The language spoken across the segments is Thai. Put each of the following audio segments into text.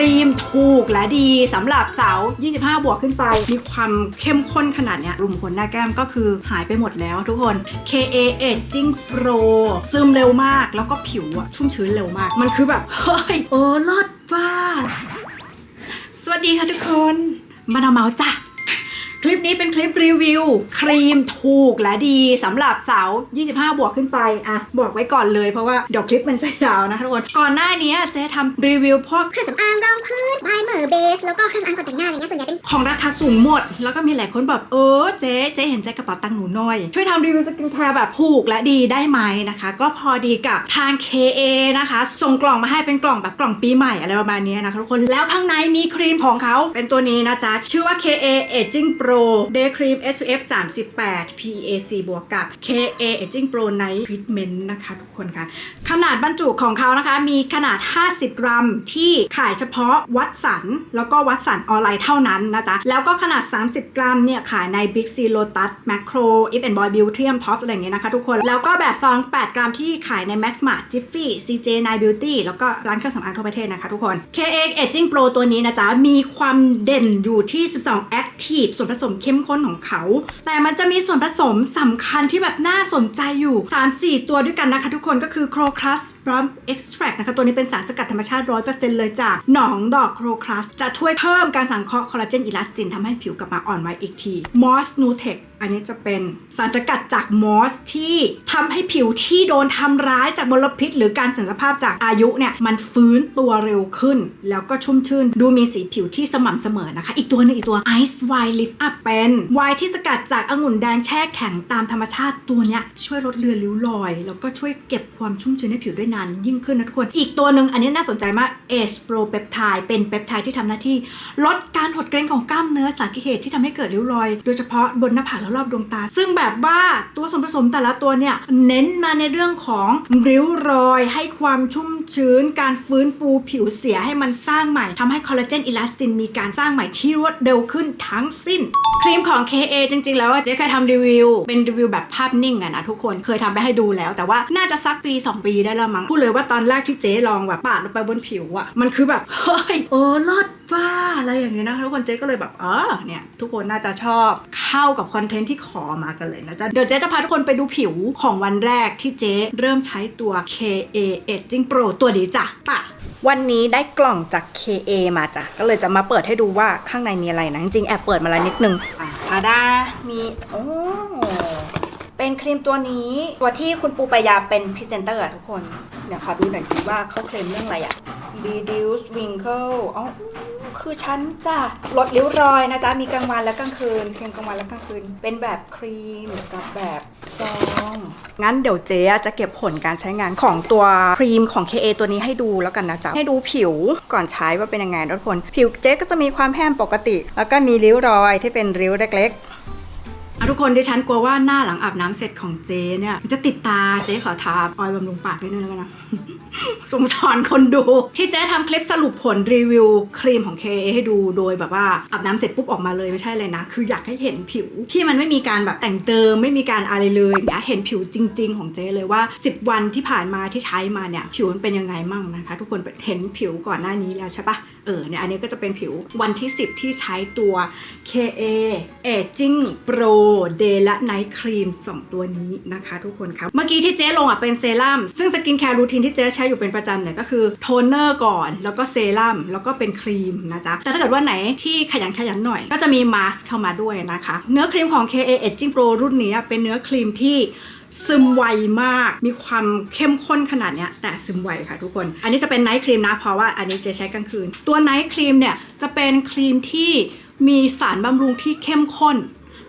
รีมถูกและดีสำหรับสาว 25 บวกขึ้นไป มีความเข้มข้นขนาดเนี้ยรุมขนหน้าแก้มก็คือหายไปหมดแล้วทุกคน KA Aging Pro ซึมเร็วมากแล้วก็ผิวอะชุ่มชื้นเร็วมาก มันคือแบบ เฮ้ยเออเลิศมาสวัสดีค่ะทุกคนมาดาเมาส์จ้ะ คลิปนี้เป็นคลิปรีวิว ครีมถูกและดีสำหรับสาว 25 บวกขึ้นไปอะบอกไว้ก่อนเลยเพราะว่าเดี๋ยวคลิปมันจะยาวนะคะทุกคนก่อนหน้านี้เจ๊ทำรีวิวพวกเครื่องสำอางรองพื้นไพรเมอร์เบส แล้วก็เครื่องสำอางก่อนแต่งหน้าอะไรเงี้ยส่วนใหญ่เป็นของราคาสูงหมด แล้วก็มีหลายคนแบบเออเจ๊เจ๊เห็นใจกระเป๋าตังค์หนูหน่อย ช่วยทำรีวิวสกินแคร์แบบถูกและดีได้ไหมนะคะ ก็พอดีกับทาง KA นะคะส่งกล่องมาให้เป็นกล่องแบบกล่องปีใหม่อะไรประมาณนี้นะคะทุกคนแล้วข้างในมีครีมของเขาเป็นตัวนี้นะจ๊ะชื่อว่า KA Aging Pro Day Cream SPF 38 PAC บวกกับ KA Aging Pro Night Treatment นะคะทุกคนค่ะขนาดบรรจุของเขานะคะ มีขนาด 50 กรัมที่ขายเฉพาะวัดสัน แล้วก็วัดสันออนไลน์เท่านั้นนะจ๊ะ แล้วก็ขนาด 30 กรัมเนี่ยขายใน Big C Lotus Macro If and Boy Beauty Top อะไรอย่างเงี้ยนะคะทุกคน แล้วก็แบบซอง 8 กรัมที่ขายใน Max Mart Jiffy CJ n i Beauty แล้วก็ร้านเครื่องสำอางทั่วประเทศนะคะทุกคน KA Aging Pro ตัวนี้นะจ๊ะ มีความเด่นอยู่ที่ 12 Active ส่วนผสมเข้มข้นของเขา แต่มันจะมีส่วนผสมสำคัญที่แบบน่าสนใจอยู่ 3-4 ตัวด้วยกันนะคะทุกคนก็คือโครคลัสบลัมเอ็กซ์ตรักนะคะตัวนี้เป็นสารสกัดธรรมชาติ 100%เลยจากหนองดอกโครคลัส จะช่วยเพิ่มการสังเคราะห์คอลลาเจนอิลาสตินทำให้ผิวกลับมาอ่อนไวอีกทีมอสนูเทค อันนี้จะเป็นสารสกัดจากมอสที่ทำให้ผิวที่โดนทำร้ายจากมลพิษ หรือการเสื่อมสภาพจากอายุเนี่ยมันฟื้นตัวเร็วขึ้น แล้วก็ชุ่มชื่น ดูมีสีผิวที่สม่ำเสมอนะคะ อีกตัวหนึงอีกตัว Ice Wine Lift Up เป็นไวน์ที่สกัดจากองุ่นแดงแช่แข็งตามธรรมชาติตัวเนี้ยช่วยลดเลือนริ้วรอย แล้วก็ช่วยเก็บความชุ่มชื้นให้ผิวได้นานยิ่งขึ้นนะทุกคน อีกตัวหนึ่งอันนี้น่าสนใจมาก Age Pro Peptide เป็นเปปไทด์ที่ทำหน้าที่ ลดการหดเกร็งของกล้ามเนื้อสาเหตุที่ทำให้เกิดริ้วรอย โดยเฉพาะบนหน้าผากรอบดวงตา ซึ่งแบบว่าตัวส่วนผสมแต่ละตัวเนี่ยเน้นมาในเรื่องของริ้วรอยให้ความชุ่มชื้น การฟื้นฟูผิวเสียให้มันสร้างใหม่ทำให้คอลลาเจนอิลาสตินมีการสร้างใหม่ที่รวดเร็วขึ้นทั้งสิ้น ครีมของ KA จริง ๆ แล้วเจ๊เคยทำรีวิว เป็นรีวิวแบบภาพนิ่งอะนะทุกคนเคยทำไปให้ดูแล้ว แต่ว่าน่าจะสักปี 2 ปีได้แล้วมั้งพูดเลยว่าตอนแรกที่เจ๊ลองแบบปาดลงไปบนผิวอะมันคือแบบเฮ้ยเออเลิศบ้าอะไรอย่างเงี้ยนะคะทุกคนเจ๊ก็เลยแบบเออเนี่ยทุกคนน่าจะชอบเข้ากับคอนเทนต์ที่ขอมากันเลยนะจ๊ะ เดี๋ยวเจ๊จะพาทุกคนไปดูผิวของวันแรกที่เจ๊เริ่มใช้ตัว KA Aging Pro ตัวนี้จ้ะป่ะวันนี้ได้กล่องจาก KA มาจ้ะ ก็เลยจะมาเปิดให้ดูว่าข้างในมีอะไรนะ จริงๆ แอบเปิดมาแล้วนิดนึงอะอาดามีโอ้เป็นครีมตัวนี้ ตัวที่คุณปูปายาเป็นพรีเซนเตอร์อะทุกคน เดี๋ยวขอดูหน่อยสิว่าเขาเคลมเรื่องอะไรอะ reduce wrinkle อ๋อ คือฉันจะลดริ้วรอยนะจ๊ะ มีกลางวันและกลางคืนครีมกลางวันและกลางคืน เป็นแบบครีมกับแบบซอง งั้นเดี๋ยวเจ๊จะเก็บผลการใช้งานของตัวครีมของ KA ตัวนี้ให้ดูแล้วกันนะจ๊ะ ให้ดูผิวก่อนใช้ว่าเป็นยังไงนะทุกคน ผิวเจ๊ก็จะมีความแห้งปกติ แล้วก็มีริ้วรอยที่เป็นริ้วเล็กๆ ทุกคนดิฉันกลัวว่าหน้าหลังอาบน้ำเสร็จของเจ๊เนี่ยมันจะติดตาเจ๊ขอทาออยล์บำรุงปากนิดนึงแล้วกันนะสงสารคนดู ที่เจ๊ทำคลิปสรุปผลรีวิวครีมของ KA ให้ดูโดยแบบว่าอาบน้ำเสร็จปุ๊บออกมาเลยไม่ใช่เลยนะ คืออยากให้เห็นผิวที่มันไม่มีการแบบแต่งเติมไม่มีการอะไรเลยอยางเงี้ยเห็นผิวจริง ๆ ของเจ๊เลยว่า 10 วันที่ผ่านมาที่ใช้มาเนี่ย ผิวมันเป็นยังไงมั่งนะคะ ทุกคนเห็นผิวก่อนหน้านี้แล้วใช่ปะ เออเนี่ยอันนี้ก็จะเป็นผิววันที่ 10 ที่ใช้ตัว KA Aging Pro Day และ Night Cream 2 ตัวนี้นะคะทุกคนครับ เมื่อกี้ที่เจ๊ลงอะเป็นเซรั่มซึ่งสกินแคร์รูทีนที่เจ๊ใช้อยู่เป็นประจำเนี่ยก็คือโทนเนอร์ก่อน แล้วก็เซรั่มแล้วก็เป็นครีมนะจ๊ะ แต่ถ้าเกิดว่าไหนที่ขยันขยันหน่อย ก็จะมีมาสก์เข้ามาด้วยนะคะ เนื้อครีมของ KA Aging Pro รุ่นนี้เป็นเนื้อครีมที่ ซึมไวมาก มีความเข้มข้นขนาดเนี้ยแต่ซึมไวค่ะทุกคน อันนี้จะเป็นไนท์ครีมนะ เพราะว่าอันนี้จะใช้กลางคืน ตัวไนท์ครีมเนี่ยจะเป็นครีมที่มีสารบำรุงที่เข้มข้น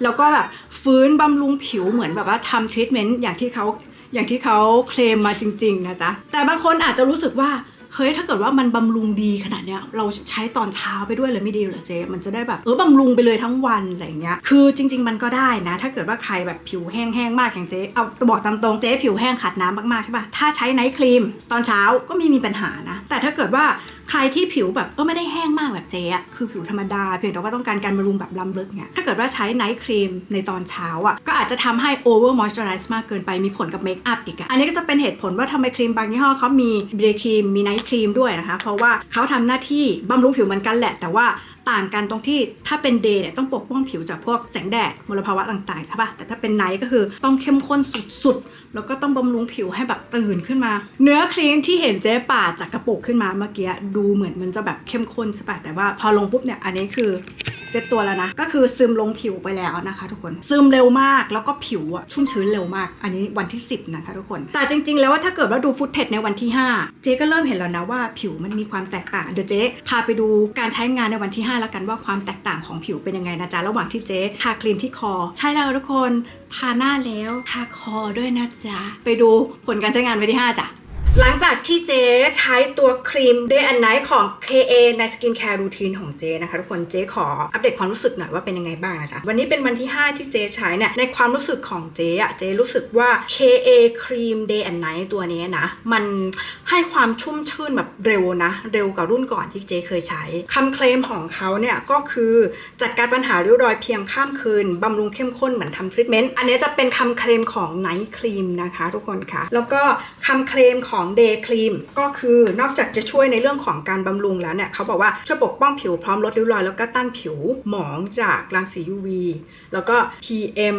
แล้วก็แบบฟื้นบำรุงผิวเหมือนแบบว่าทำทรีทเมนต์อย่างที่เขาอย่างที่เขาเคลมมาจริง ๆ นะจ๊ะ แต่บางคนอาจจะรู้สึกว่า เฮ้ยถ้าเกิดว่ามันบำรุงดีขนาดเนี้ยเราใช้ตอนเช้าไปด้วยเลยไม่ดีเหรอเจ๊มันจะได้แบบเออบำรุงไปเลยทั้งวันอะไรอย่างเงี้ยคือจริง ๆ มันก็ได้นะ ถ้าเกิดว่าใครแบบผิวแห้งๆมากอย่างเจ๊เอาบอกตามตรงเจ๊ผิวแห้งขาดน้ำมากๆใช่ปะถ้าใช้ไนท์ครีมตอนเช้าก็ไม่มีปัญหานะ แต่ถ้าเกิดว่า ใครที่ผิวแบบก็ไม่ได้แห้งมากแบบเจ๊อะคือผิวธรรมดาเพียงแต่ว่าต้องการการบำรุงแบบล้ำลึกเนี่ยถ้าเกิดว่าใช้ไนท์ครีมในตอนเช้าอะก็อาจจะทำให้โอเวอร์มอยส์เจอไรส์มากเกินไปมีผลกับเมคอัพอีกอะอันนี้ก็จะเป็นเหตุผลว่าทำไมครีมบางยี่ห้อเขามีเดย์ครีมมีไนท์ครีมด้วยนะคะ เพราะว่าเขาทำหน้าที่บำรุงผิวเหมือนกันแหละ แต่ว่า ต่างกันตรงที่ถ้าเป็นเดย์เนี่ยต้องปกป้องผิวจากพวกแสงแดดมลภาวะต่างๆใช่ปะแต่ถ้าเป็นไนท์ก็คือต้องเข้มข้นสุดๆ แล้วก็ต้องบำรุงผิวให้แบบตื่นขึ้นมา เนื้อครีมที่เห็นเจ๊ป่าจากกระปุกขึ้นมาเมื่อกี้ดูเหมือนมันจะแบบเข้มข้นใช่ปะแต่ว่าพอลงปุ๊บเนี่ยอันนี้คือ เซตตัวแล้วนะ ก็คือซึมลงผิวไปแล้วนะคะ ทุกคนซึมเร็วมากแล้วก็ผิวอะชุ่มชื้นเร็วมาก อันนี้วันที่ 10 นะคะทุกคน แต่จริง ๆ แล้วว่าถ้าเกิดว่าดูฟุตเทจในวันที่ 5 เจ๊ก็เริ่มเห็นแล้วนะว่าผิวมันมีความแตกต่าง เดี๋ยวเจ๊พาไปดูการใช้งานในวันที่ 5 แล้วกันว่าความแตกต่างของผิวเป็นยังไงนะจ๊ะระหว่างที่เจ๊ทาครีมที่คอ ใช่แล้วทุกคนทาหน้าแล้วทาคอด้วยนะจ๊ะไปดูผลการใช้งานวันที่ 5จ้ะ หลังจากที่เจ๊ใช้ตัวครีม Day and Night ของ KA ใน Skin Care Routine ของเจ๊นะคะทุกคนเจ๊ขออัปเดตความรู้สึกหน่อยว่าเป็นยังไงบ้างนะจ๊ะวันนี้เป็นวันที่ 5 ที่เจ๊ใช้เนี่ยในความรู้สึกของเจ๊อะเจ๊รู้สึกว่า KA ครีม Day and Night ตัวนี้นะ มันให้ความชุ่มชื่นแบบเร็วนะ เร็วกว่ารุ่นก่อนที่เจ๊เคยใช้คำเคลมของเขาเนี่ยก็คือจัดการปัญหาริ้วรอยเพียงข้ามคืนบำรุงเข้มข้นเหมือนทำทรีทเมนต์อันนี้จะเป็นคำเคลมของ Night Cream นะคะ ทุกคนค่ะ แล้วก็คำเคลมของ Day Cream ก็คือนอกจากจะช่วยในเรื่องของการบำรุงแล้วเนี่ยเขาบอกว่าช่วยปกป้องผิวพร้อมลดริ้วรอยแล้วก็ต้านผิวหมองจากรังสี UV แล้วก็ PM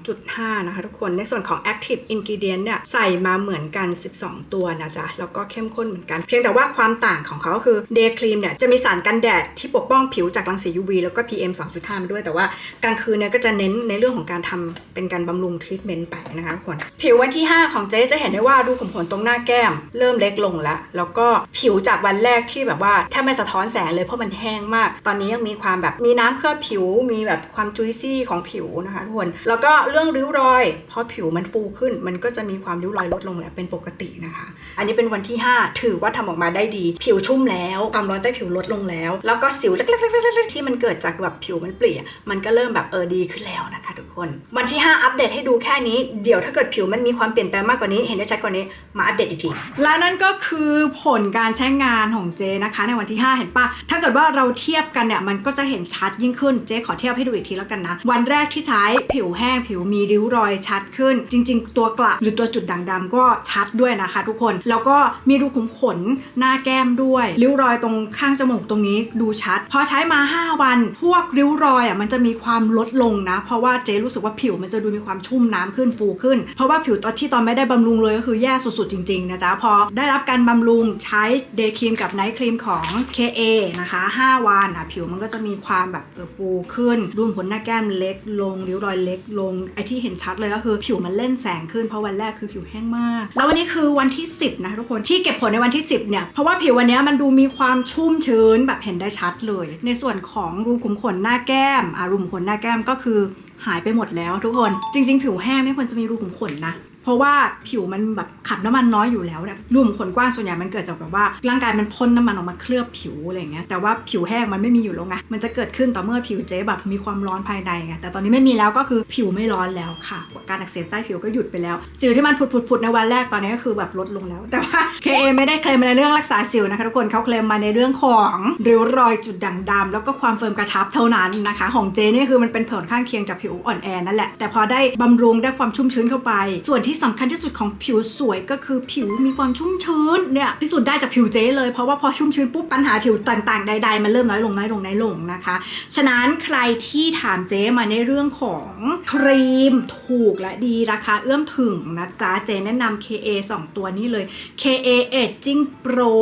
2.5 นะคะทุกคนในส่วนของ Active Ingredient เนี่ยใส่มาเหมือนกัน 12 ตัวนะจ๊ะ แล้วก็เข้มข้นเหมือนกัน เพียงแต่ว่าความต่างของเขาก็คือ Day Cream เนี่ยจะมีสารกันแดดที่ปกป้องผิวจากรังสี UV แล้วก็ PM 2.5 มาด้วยแต่ว่ากลางคืนเนี่ยก็จะเน้นในเรื่องของการทำเป็นการบำรุงทรีทเมนต์ไปนะคะทุกคน ผิววันที่ 5 ของเจ๊จะเห็นได้ว่ารูขุมขนตรงหน้าแก้มเริ่มเล็กลงแล้วแล้วก็ผิวจากวันแรกที่แบบว่าแทบไม่สะท้อนแสงเลยเพราะมันแห้งมาก ตอนนี้ยังมีความแบบมีน้ำเคลือบผิว มีแบบความจุยซี่ของผิวนะคะทุกคน แล้วก็เรื่องริ้วรอยพอผิวมันฟูขึ้น มันก็จะมีความริ้วรอยลดลงแล้วเป็นปกตินะคะ อันนี้เป็นวันที่ 5 ถือว่าทำออกมาได้ดี ผิวชุ่มแล้วความร้อนใต้ผิวลดลงแล้ว แล้วก็สิวเล็กๆๆๆที่มันเกิดจากแบบผิวมันเปลี่ยมันก็เริ่มแบบเออดีขึ้นแล้วนะคะทุกคน วันที่ 5 อัปเดตให้ดูแค่นี้เดี๋ยวถ้าเกิดผิวมันมีความเปลี่ยนแปลงมากกว่านี้เห็นได้ชัดกว่านี้มาอัปเดตอีกทีและนั่นก็คือผลการใช้งานของเจนะคะ ในวันที่ 5 เห็นปะถ้าเกิดว่าเราเทียบกันเนี่ยมันก็จะเห็นชัดยิ่งขึ้นเจ๊ขอเทียบให้ดูอีกทีแล้วกันนะ วันแรกที่ใช้ผิวแห้งผิวมีริ้วรอยชัดขึ้น จริง ๆ ตัวกระหรือตัวจุดด่างดำก็ชัดด้วยนะคะ ทุกคนแล้วก็มีรูขุมขนหน้าแก้มด้วยริ้วรอยตรงข้างจมูกตรงนี้ดูชัด พอใช้มา 5 วัน พวกริ้วรอยอะมันจะมีความลดลงนะ เพราะว่าเจ๊รู้สึกว่าผิวมันจะดูมีความชุ่มน้ำขึ้นฟูขึ้น เพราะว่าผิวตอนที่ตอนไม่ได้บำรุงเลยก็คือแย่สุดๆจริงๆนะจ๊ะ พอได้รับการบำรุงใช้เดย์ครีมกับไนท์ครีมของ KA นะคะ 5 วันอะผิวมันก็จะมีความแบบเออฟูขึ้นรูขุมขนหน้าแก้มเล็กลงริ้วรอยเล็กลงไอที่เห็นชัดเลยก็คือผิวมันเล่นแสงขึ้นเพราะวันแรกคือผิวแห้งมาก แล้ววันนี้คือวันที่ 10 นะคะทุกคนที่เก็บผลในวันที่ 10 เนี่ย เพราะว่าผิววันนี้มันดูมีความชุ่มชื้นแบบเห็นได้ชัดเลย ในส่วนของรูขุมขนหน้าแก้มอะรูขุมขนหน้าแก้มก็คือหายไปหมดแล้วทุกคน จริง ๆ ผิวแห้งไม่ควรจะมีรูขุมขนนะ เพราะว่าผิวมันแบบขับน้ำมันน้อยอยู่แล้วเนี่ยรูขุมขนกว้างส่วนใหญ่มันเกิดจากแบบว่า ร่างกายมันพ่นน้ำมันออกมาเคลือบผิวอะไรอย่างเงี้ยแต่ว่าผิวแห้งมันไม่มีอยู่แล้วไงมันจะเกิดขึ้นต่อเมื่อผิวเจ๊แบบมีความร้อนภายในไงแต่ตอนนี้ไม่มีแล้วก็คือผิวไม่ร้อนแล้วค่ะ การอักเสบใต้ผิวก็หยุดไปแล้ว สิวที่มันผุดๆๆในวันแรกตอนนี้ก็คือแบบลดลงแล้ว แต่ว่า KA ไม่ได้เคลมในเรื่องรักษาสิวนะคะทุกคนเขาเคลมมาในเรื่องของริ้วรอยจุดด่างดำแล้วก็ความเฟิร์มกระชับเท่านั้นนะคะ ของเจนี่คือมันเป็นผลข้างเคียงจากผิวอ่อนแอนั่นแหละแต่พอได้บำรุงได้ความชุ่มชื้นเข้าไป ส่วนที่ที่สำคัญที่สุดของผิวสวยก็คือผิวมีความชุ่มชื้นเนี่ยที่สุดได้จากผิวเจเลยเพราะว่าพอชุ่มชื้นปุ๊บปัญหาผิวต่างๆใดๆมันเริ่มน้อยลงน้อยลงน้อยลงนะคะ ฉะนั้นใครที่ถามเจมาในเรื่องของครีมถูกและดีราคาเอื้อมถึงนะจ๊ะเจแนะนำ KA 2 ตัวนี้เลย KA Aging Pro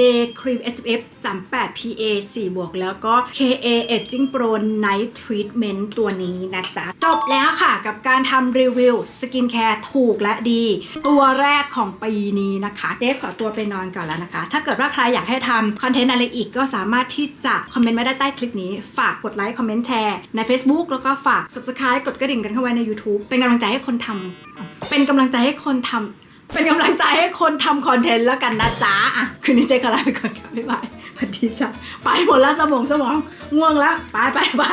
Day Cream SPF 38 PA 4บวกแล้วก็ KA Aging Pro Night Treatment ตัวนี้นะจ๊ะ จบแล้วค่ะกับการทำรีวิวสกินแคร์ถูกและดี ตัวแรกของปีนี้นะคะเจ๊ขอตัวไปนอนก่อนแล้วนะคะ ถ้าเกิดว่าใครอยากให้ทำคอนเทนต์อะไรอีกก็สามารถที่จะคอมเมนต์มาได้ใต้คลิปนี้ ฝากกดไลค์ คอมเมนต์แชร์ใน Facebook แล้วก็ฝาก Subscribe กดกระดิ่งกันเข้าไว้ใน YouTube เป็นกำลังใจให้คนทำเป็นกำลังใจให้คนทำ เป็นกำลังใจให้คนทำคอนเทนต์แล้วกันนะจ๊ะอะคืนนี้เจ๊ขลาไปก่อนค่ะบ๊ายบายสวัสดีจ้ะไปหมดแล้วสมองสมองง่วงแล้วไปไปไป